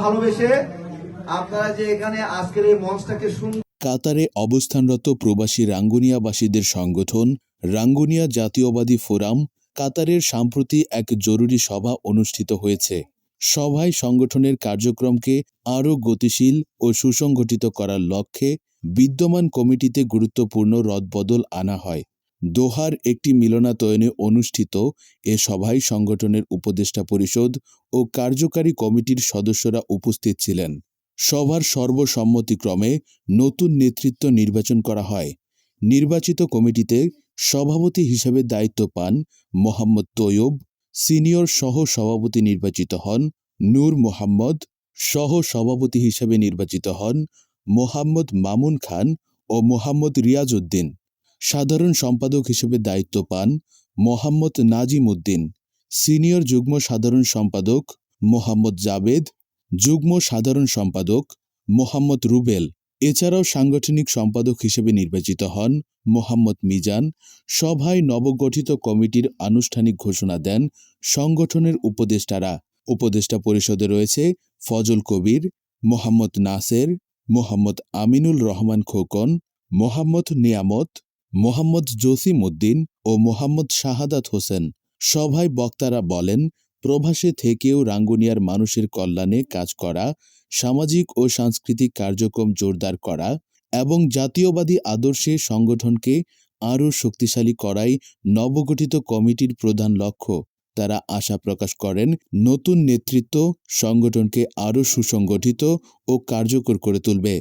ভালোবেসে আপনারা যে এখানে আজকের এই মঞ্চটাকে সুন্দর কাতারে অবস্থানরত প্রবাসী রাঙ্গুনিয়াবাসীদের সংগঠন রাঙ্গুনিয়া জাতীয়বাদী ফোরাম কাতারের সাম্প্রতি এক জরুরি সভা অনুষ্ঠিত হয়েছে। সভায় সংগঠনের কার্যক্রমকে আরও গতিশীল ও সুসংগঠিত করার লক্ষ্যে বিদ্যমান কমিটিতে গুরুত্বপূর্ণ রদবদল আনা হয়। দোহার একটি মিলনাতয়নে অনুষ্ঠিত এ সভায় সংগঠনের উপদেষ্টা পরিষদ ও কার্যকারী কমিটির সদস্যরা উপস্থিত ছিলেন। সভার সর্বসম্মতিক্রমে নতুন নেতৃত্ব নির্বাচন করা হয়। নির্বাচিত কমিটিতে সভাপতি হিসেবে দায়িত্ব পান মোহাম্মদ তৈয়ব, সিনিয়র সহ সভাপতি নির্বাচিত হন নূর মোহাম্মদ সহ সভাপতি হিসেবে নির্বাচিত হন মোহাম্মদ মামুন খান ও মোহাম্মদ রিয়াজউদ্দিন। সাধারণ সম্পাদক হিসেবে দায়িত্ব পান মোহাম্মদ নাজিম উদ্দিন সিনিয়র যুগ্ম সাধারণ সম্পাদক মোহাম্মদ জাবেদ, যুগ্ম সাধারণ সম্পাদক মোহাম্মদ রুবেল। এছাড়াও সাংগঠনিক সম্পাদক হিসেবে নির্বাচিত হন মোহাম্মদ মিজান। সভায় নবগঠিত কমিটির আনুষ্ঠানিক ঘোষণা দেন সংগঠনের উপদেষ্টারা। উপদেষ্টা পরিষদে রয়েছে ফজল কবির, মোহাম্মদ নাসের, মোহাম্মদ আমিনুল রহমান খোকন, মোহাম্মদ নিয়ামত মোহাম্মদ জসিম উদ্দিন ও মোহাম্মদ শাহাদাত হোসেন। সভায় বক্তারা বলেন প্রবাসে থেকেও রাঙ্গুনিয়ার মানুষের কল্যাণে কাজ করা, সামাজিক ও সাংস্কৃতিক কার্যক্রম জোরদার করা এবং জাতীয়বাদী আদর্শে সংগঠনকে আরও শক্তিশালী করাই নবগঠিত কমিটির প্রধান লক্ষ্য। তারা আশা প্রকাশ করেন, নতুন নেতৃত্ব সংগঠনকে আরও সুসংগঠিত ও কার্যকর করে তুলবে।